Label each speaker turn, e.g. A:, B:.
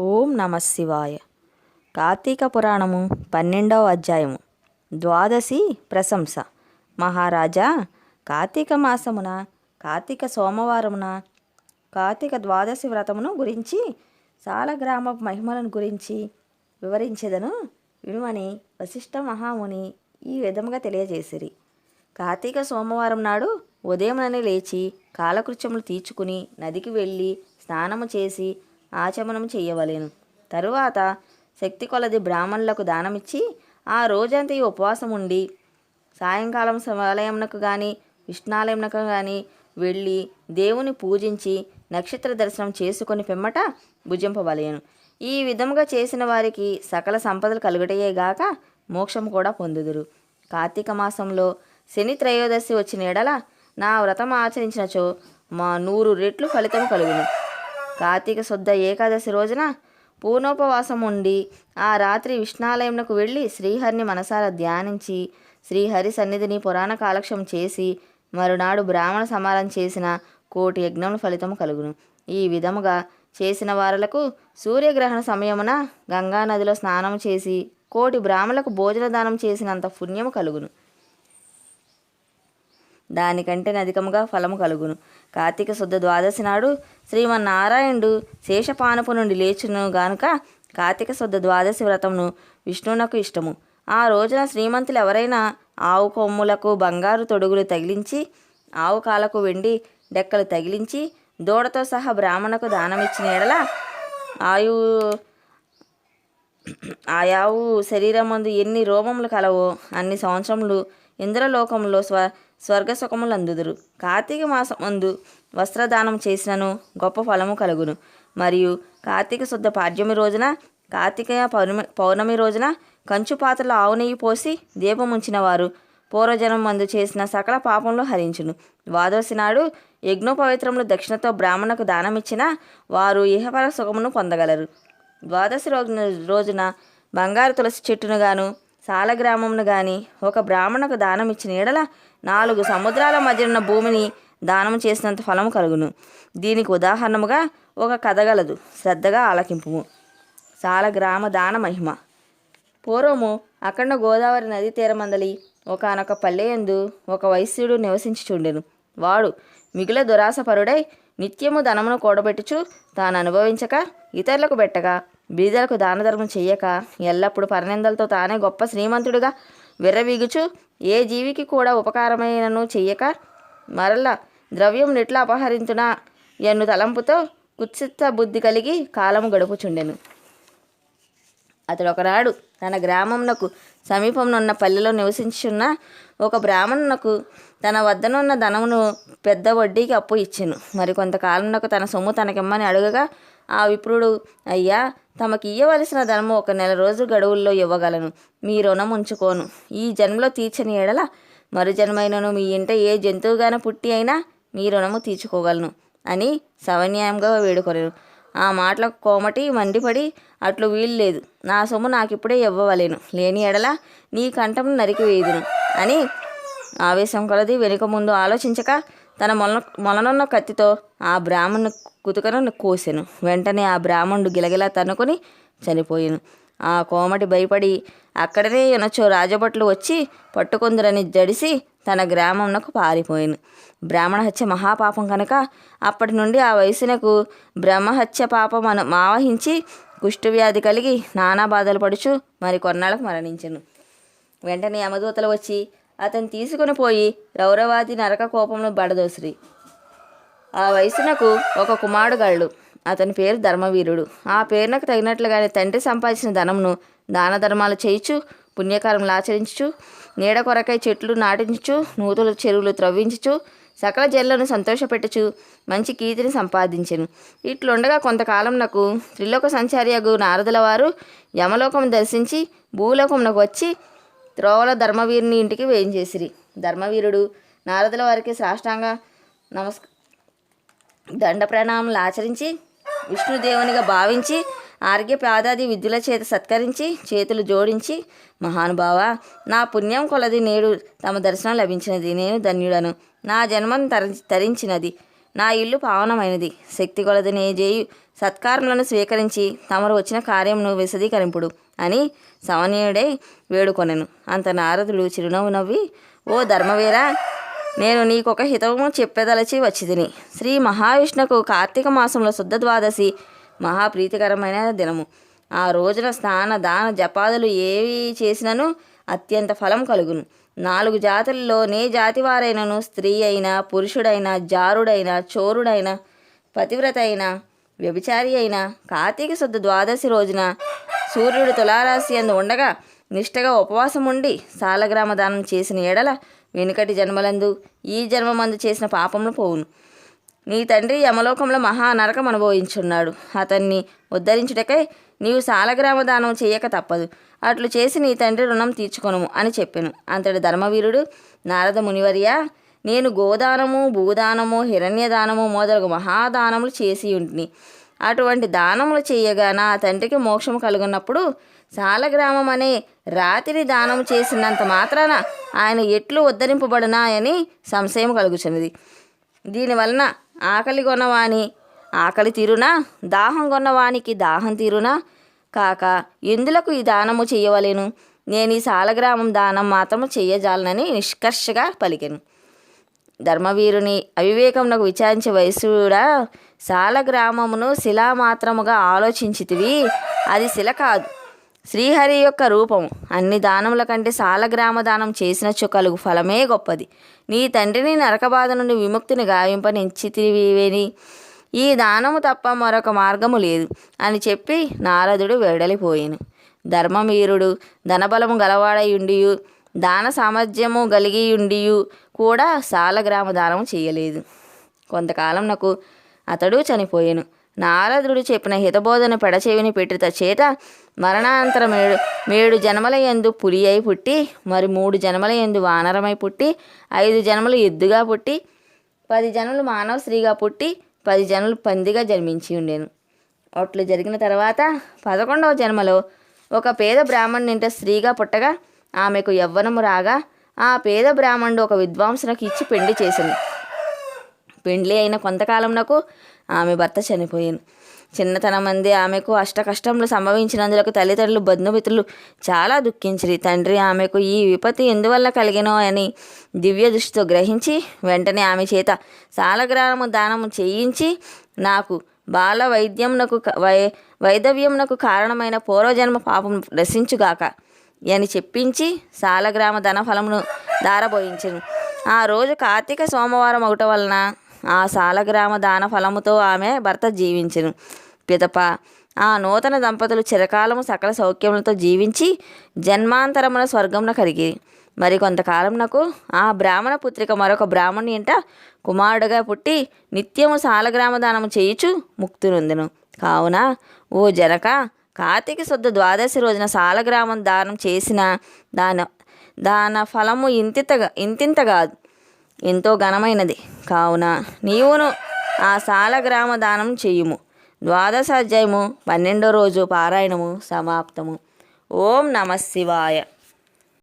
A: ఓం నమ శివాయ. కార్తీక పురాణము పన్నెండవ అధ్యాయము. ద్వాదశి ప్రశంస. మహారాజా కార్తీక మాసమున కార్తీక సోమవారమున కార్తీక ద్వాదశి వ్రతమును గురించి సాలగ్రామ మహిమలను గురించి వివరించేదను వినుమని వశిష్ఠ మహాముని ఈ విధముగా తెలియజేసిరి. కార్తీక సోమవారం నాడు ఉదయముననే లేచి కాలకృత్యములు తీర్చుకుని నదికి వెళ్ళి స్నానము చేసి ఆచమనం చేయవలేను తరువాత శక్తి కొలది బ్రాహ్మణులకు దానమిచ్చి ఆ రోజంతా ఈ ఉపవాసం ఉండి సాయంకాలం శివాలయంనకు కానీ విష్ణాలయంనకు కానీ వెళ్ళి దేవుని పూజించి నక్షత్ర దర్శనం చేసుకొని పిమ్మట భుజింపవలేను. ఈ విధముగా చేసిన వారికి సకల సంపదలు కలుగుటయే గాక మోక్షం కూడా పొందుదురు. కార్తీక మాసంలో శని త్రయోదశి వచ్చిన ఎడల నా వ్రతం ఆచరించినచో మా నూరు రెట్లు ఫలితం కలుగును. కార్తీక శుద్ధ ఏకాదశి రోజున పూర్ణోపవాసం ఉండి ఆ రాత్రి విష్ణాలయంకు వెళ్ళి శ్రీహరిని మనసారా ధ్యానించి శ్రీహరి సన్నిధిని పురాణ కాలక్షం చేసి మరునాడు బ్రాహ్మణ సమారం చేసిన కోటి యజ్ఞముల ఫలితము కలుగును. ఈ విధముగా చేసిన వారలకు సూర్యగ్రహణ సమయమున గంగా నదిలో స్నానం చేసి కోటి బ్రాహ్మణులకు భోజన దానం చేసినంత పుణ్యము కలుగును. దానికంటే అధికముగా ఫలము కలుగును. కార్తీక శుద్ధ ద్వాదశి నాడు శ్రీమన్నారాయణుడు శేషపానపు నుండి లేచును గానుక కార్తీక శుద్ధ ద్వాదశి వ్రతమును విష్ణువునకు ఇష్టము. ఆ రోజున శ్రీమంతులు ఎవరైనా ఆవు కొమ్ములకు బంగారు తొడుగులు తగిలించి ఆవు కాలకు వెండి డెక్కలు తగిలించి దూడతో సహా బ్రాహ్మణకు దానమిచ్చిన ఎడల ఆయు ఆయావు శరీరం మందు ఎన్ని రోమములు కలవో అన్ని సంవత్సరములు ఇంద్రలోకంలో స్వ స్వర్గ సుఖములు అందుదురు కార్తీక మాసం ముందు వస్త్రదానం చేసినను గొప్ప ఫలము కలుగును. మరియు కార్తీక శుద్ధ పాడ్యమి రోజున కార్తీక పౌర్ణమి పౌర్ణమి రోజున కంచు పాత్రలో ఆవు నెయ్యి పోసి దీపముంచిన ఉంచిన వారు పూర్వజనం మందు చేసిన సకల పాపంలో హరించును. ద్వాదశి నాడు యజ్ఞోపవిత్రములు దక్షిణతో బ్రాహ్మణకు దానమిచ్చిన వారు ఇహపర సుఖమును పొందగలరు. ద్వాదశి రోజున రోజున బంగారు తులసి చెట్టును గాను సాలగ్రామమును గాని ఒక బ్రాహ్మణకు దానం ఇచ్చిన ఎడల నాలుగు సముద్రాల మధ్య ఉన్న భూమిని దానం చేసినంత ఫలము కలుగును. దీనికి ఉదాహరణముగా ఒక కథ గలదు శ్రద్ధగా సాల గ్రామ దాన మహిమ. పూర్వము అఖండ గోదావరి నదీ తీరమందలి ఒకనొక పల్లెయందు ఒక వైశ్యుడు నివసించుచుండెను. వాడు మిగుల దురాశపరుడై నిత్యము ధనమును కూడబెట్టుచు తాను అనుభవించక ఇతరులకు పెట్టగా బీదలకు దానధర్మం చెయ్యక ఎల్లప్పుడూ పరనిందలతో తానే గొప్ప శ్రీమంతుడిగా విర్రవీగుచు. ఏ జీవికి కూడా ఉపకారమైనను చెయ్యక మరల ద్రవ్యం నెట్లా అపహరించునా? ఎన్ను తలంపుతో కుత్సిత బుద్ధి కలిగి కాలము గడుపుచుండెను. అతడు ఒకనాడు తన గ్రామంనకు సమీపంలో పల్లెలో నివసించున్న ఒక బ్రాహ్మణునకు తన వద్దనున్న ధనమును పెద్ద వడ్డీకి అప్పు ఇచ్చెను. మరి కొంతకాలంలో తన సొమ్ము తనకిమ్మని అడుగగా ఆ విప్రుడు అయ్యా తమకి ఇయ్యవలసిన ధనము ఒక నెల రోజు గడువుల్లో ఇవ్వగలను. మీ రుణం ఉంచుకోను. ఈ జన్మలో తీర్చని ఎడల మరు జన్మైనను మీ ఇంట ఏ జంతువుగాన పుట్టి అయినా మీ రుణము తీర్చుకోగలను అని సవన్యాయంగా వేడుకొనెను. ఆ మాటలకు కోమటి మండిపడి అట్లు వీలు లేదు నా సొమ్ము నాకిప్పుడే ఇవ్వవలేను. లేని ఎడల నీ కంఠం నరికి వేయుదును అని ఆవేశం కొలది వెనుక ముందు ఆలోచించక తన మొల మొలనున్న కత్తితో ఆ బ్రాహ్మణుని కుతుకను కోసెను. వెంటనే ఆ బ్రాహ్మణుడు గిలగిలా తన్నుకొని చనిపోయాను. ఆ కోమటి భయపడి అక్కడనే ఎనచో రాజభట్లు వచ్చి పట్టుకుందరని జడిసి తన గ్రామంనకు పారిపోయాను. బ్రాహ్మణ హత్య మహాపాపం కనుక అప్పటి నుండి ఆ వయసునకు బ్రహ్మహత్య పాపం అను ఆవహించి కుష్ఠవ్యాధి కలిగి నానా బాధలు పడుచు మరి కొన్నాళ్ళకు మరణించను. వెంటనే యమదూతలు వచ్చి అతను తీసుకుని పోయి రౌరవాది నరక కోపంలో బడదోసిరి ఆ వయసునకు ఒక కుమారుడు అతని పేరు ధర్మవీరుడు. ఆ పేరునకు తగినట్లుగానే తండ్రి సంపాదించిన ధనమును దాన ధర్మాలు చేయించు పుణ్యకారములు ఆచరించు నీడ కొరకై చెట్లు నాటించు నూతులు చెరువులు త్రవ్వించుచు సకల జల్లను సంతోషపెట్టుచు మంచి కీర్తిని సంపాదించెను. ఇట్లుండగా కొంతకాలం నాకు త్రిలోక సంచారియగు నారదుల వారు యమలోకం దర్శించి భూలోకంనకు వచ్చి త్రోవల ధర్మవీరుని ఇంటికి వేయించేసిరి. ధర్మవీరుడు నారదుల వారికి సాష్టాంగ నమస్క దండ ప్రణామాలు ఆచరించి విష్ణుదేవునిగా భావించి ఆరోగ్య పాదాది విద్యుల చేత సత్కరించి చేతులు జోడించి మహానుభావ నా పుణ్యం కొలది నేడు తమ దర్శనం లభించినది నేను ధన్యుడను. నా జన్మం తర తరించినది. నా ఇల్లు పావనమైనది. శక్తి కొలది నే చేయు సత్కారములను స్వీకరించి తమరు వచ్చిన కార్యమును విశదీకరింపుడు అని సమనీయుడై వేడుకొనెను. అంత నారదుడు చిరునవ్వు నవ్వి ఓ ధర్మవీరా నేను నీకొక హితము చెప్పెదలచి వచ్చితిని. శ్రీ మహావిష్ణుకు కార్తీక మాసంలో శుద్ధ ద్వాదశి మహాప్రీతికరమైన దినము. ఆ రోజున స్నాన దాన జపాదులు ఏవి చేసినను అత్యంత ఫలం కలుగును. నాలుగు జాతుల్లో నే జాతివారైనను స్త్రీ అయినా పురుషుడైనా జారుడైనా చోరుడైనా పతివ్రత అయినా వ్యభిచారి అయినా కార్తీక శుద్ధ ద్వాదశి రోజున సూర్యుడు తులారాశి అందు ఉండగా నిష్టగా ఉపవాసం ఉండి సాలగ్రామ దానం చేసిన ఎడల వెనుకటి జన్మలందు ఈ జన్మమందు చేసిన పాపములు పోవును. నీ తండ్రి యమలోకంలో మహా నరకం అనుభవించున్నాడు. అతన్ని ఉద్ధరించుటకై నీవు సాలగ్రామ దానం చేయక తప్పదు. అట్లు చేసి నీ తండ్రి రుణం తీర్చుకొనుము అని చెప్పాను. అంతటి ధర్మవీరుడు నారద మునివర్య నేను గోదానము భూదానము హిరణ్యదానము మొదలగు మహాదానములు చేసి ఉంటిని. అటువంటి దానములు చేయగా నా తండ్రికి మోక్షము కలుగున్నప్పుడు సాలగ్రామం అనే రాతిని దానం చేసినంత మాత్రాన ఆయన ఎట్లు ఉద్ధరింపబడినాయని సంశయం కలుగుచున్నది. దీనివలన ఆకలి కొన్నవాని ఆకలి తీరునా దాహం కొన్నవానికి దాహం తీరునా కాక ఎందులకు ఈ దానము చేయవలేను? నేను ఈ సాలగ్రామం దానం మాత్రము చెయ్యజాలనని నిష్కర్షగా పలికెను. ధర్మవీరుని అవివేకమునకు విచారించే వయసుడా సాలగ్రామమును శిలామాత్రముగా ఆలోచించితివి. అది శిల కాదు శ్రీహరి యొక్క రూపం అన్ని దానముల కంటే సాలగ్రామ దానం చేసినచ్చు కలుగు ఫలమే గొప్పది. నీ తండ్రిని నరకబాధ నుండి విముక్తిని గావింపనిచ్చితివిని ఈ దానము తప్ప మరొక మార్గము లేదు అని చెప్పి నారదుడు వెడలిపోయాను. ధర్మవీరుడు ధనబలము గలవాడయుండియు దాన సామర్థ్యము కలిగియుండియు కూడా సాలగ్రామ దానము చేయలేదు. కొంతకాలం నాకు అతడు చనిపోయాను. నారదుడు చెప్పిన హితబోధన పెడచెవిని పెట్టిత చేత మరణాంతర మేడు మేడు జన్మల యందు పులి అయి పుట్టి మరి మూడు జన్మల యందు వానరమై పుట్టి ఐదు జన్మలు ఎద్దుగా పుట్టి పది జన్మలు మానవ స్త్రీగా పుట్టి పది జన్మలు పందిగా జన్మించి ఉండేను. అట్లు జరిగిన తర్వాత పదకొండవ జన్మలో ఒక పేద బ్రాహ్మణునింట స్త్రీగా పుట్టగా ఆమెకు యవ్వనము రాగా ఆ పేద బ్రాహ్మణుడు ఒక విద్వాంసునికి ఇచ్చి పెండి చేసింది పెండ్లి అయిన కొంతకాలంనకు ఆమె భర్త చనిపోయాను. చిన్నతనం మంది ఆమెకు అష్ట కష్టములు సంభవించినందులకు తల్లిదండ్రులు బంధుమిత్రులు చాలా దుఃఖించిరి. తండ్రి ఆమెకు ఈ విపత్తి ఎందువల్ల కలిగినో అని దివ్య దృష్టితో గ్రహించి వెంటనే ఆమె చేత సాలగ్రామము దానము చేయించి నాకు బాల వైద్యమునకు వై వైదవ్యమునకు కారణమైన పూర్వజన్మ పాపం రసించుగాక అని చెప్పించి సాలగ్రామ ధనఫలమును దారబోయించను ఆ రోజు కార్తీక సోమవారం ఒకట వలన ఆ సాలగ్రామ దాన ఫలముతో ఆమె భర్త జీవించెను. పిదప ఆ నూతన దంపతులు చిరకాలము సకల సౌఖ్యములతో జీవించి జన్మాంతరమున స్వర్గమున కలిగి మరి కొంతకాలంనకు ఆ బ్రాహ్మణ పుత్రిక మరొక బ్రాహ్మణి ఇంట కుమారుడుగా పుట్టి నిత్యము సాలగ్రామ దానము చేయుచు ముక్తునొందెను. కావున ఓ జనక కార్తీక శుద్ధ ద్వాదశి రోజున సాలగ్రామం దానం చేసిన దాన దాన ఫలము ఇంతింతగా ఇంతింత కాదు. ఎంతో ఘనమైనది. కావున నీవును ఆ సాలగ్రామ దానం చెయ్యుము ద్వాదశాధ్యాయము పన్నెండో రోజు పారాయణము సమాప్తము. ఓం నమ శివాయ.